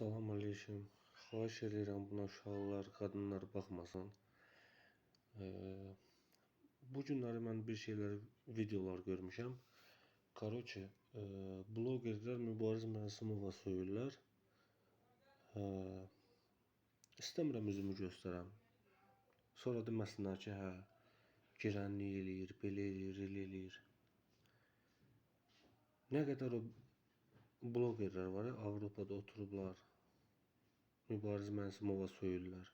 Salam aleyküm. Xahiş edirəm buna uşaqlar, qadınlar baxmasın. E, bu günləri mən bir şeylər videolar görmüşəm. Karoçe, e, blogerlər Mübariz Mənsumova söyürlər. E, istəmirəm üzümü göstərəm. Sonra deməsinlər ki, hə, girənlik eləyir, belə eləyir, elə eləyir. Nə qədər o blogerlər var ya, Avropada oturublar. Mübariz Məsumova söyürlər.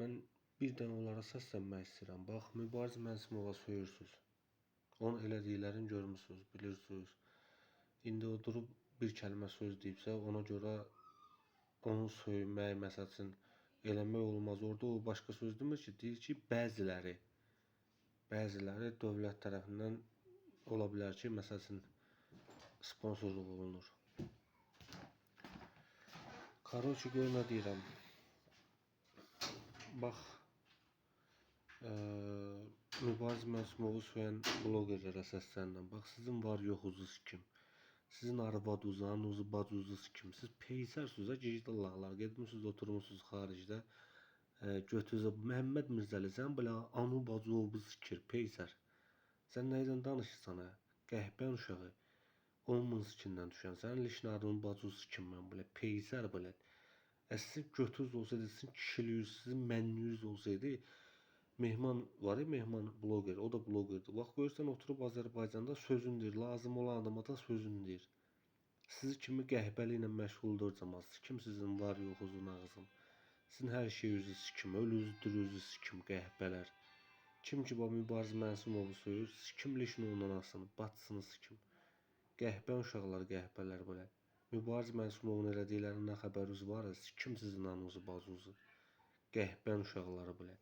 Mən bir dənə onlara səslənmək istəyirəm. Bax, Mübariz Məsumova söyürsüz. Onun elədiklərini görmüsüz, bilirsiniz. İndi o durub bir kəlmə söz deyibsə, ona görə onu söymək, məsəl üçün eləmək olmaz. Orada o başqa söz demir ki, deyir ki, bəziləri bəziləri dövlət tərəfindən ola bilər ki, məsəl sponsorluğu bulunur. Karoçu görme deyirəm. Bax, ə, e, Mübariz Məsmovu söyən blogerlərə səslənirəm. Bax, sizin var yoxunuz kim? Sizin arvadınız, bacınız kim? Siz peysərsiniz, gecikdə lağlar getmişsiniz, oturmusunuz xaricdə. E, Götünüzə Məhəmməd Mirzəli, sən belə anu bacı obuz fikir, peysər. Sən nəydən danışırsan, hə? Qəhbən uşağı. Onun sikindən düşən. Sənin lişnarın bacısı kim mən belə peysər belə. Əslin götünüz olsaydı, sizin kişiliğiniz, sizin mənliyiniz olsaydı, Mehman var ya Mehman bloger, o da blogerdir. Bax görürsən oturub Azərbaycanda sözün deyir, lazım olan adama da sözün deyir. Sizi kimi qəhbəli ilə məşğuldur cəmaət. Kim sizin var yoxunuzun ağzın. Sizin hər şeyinizi sikim, ölünüzü dirinizi sikim qəhbələr. Kim ki bu Mübariz Mənsumovu söyür, sikim lişin onun anasını, bacısını sikim. Qəhbən uşaqlar, qəhbələr belə. Mübariz Mənsumovun elədiklərindən xəbəriniz var, sikim sizin ananızı, bacınızı. Qəhbən uşaqları belə.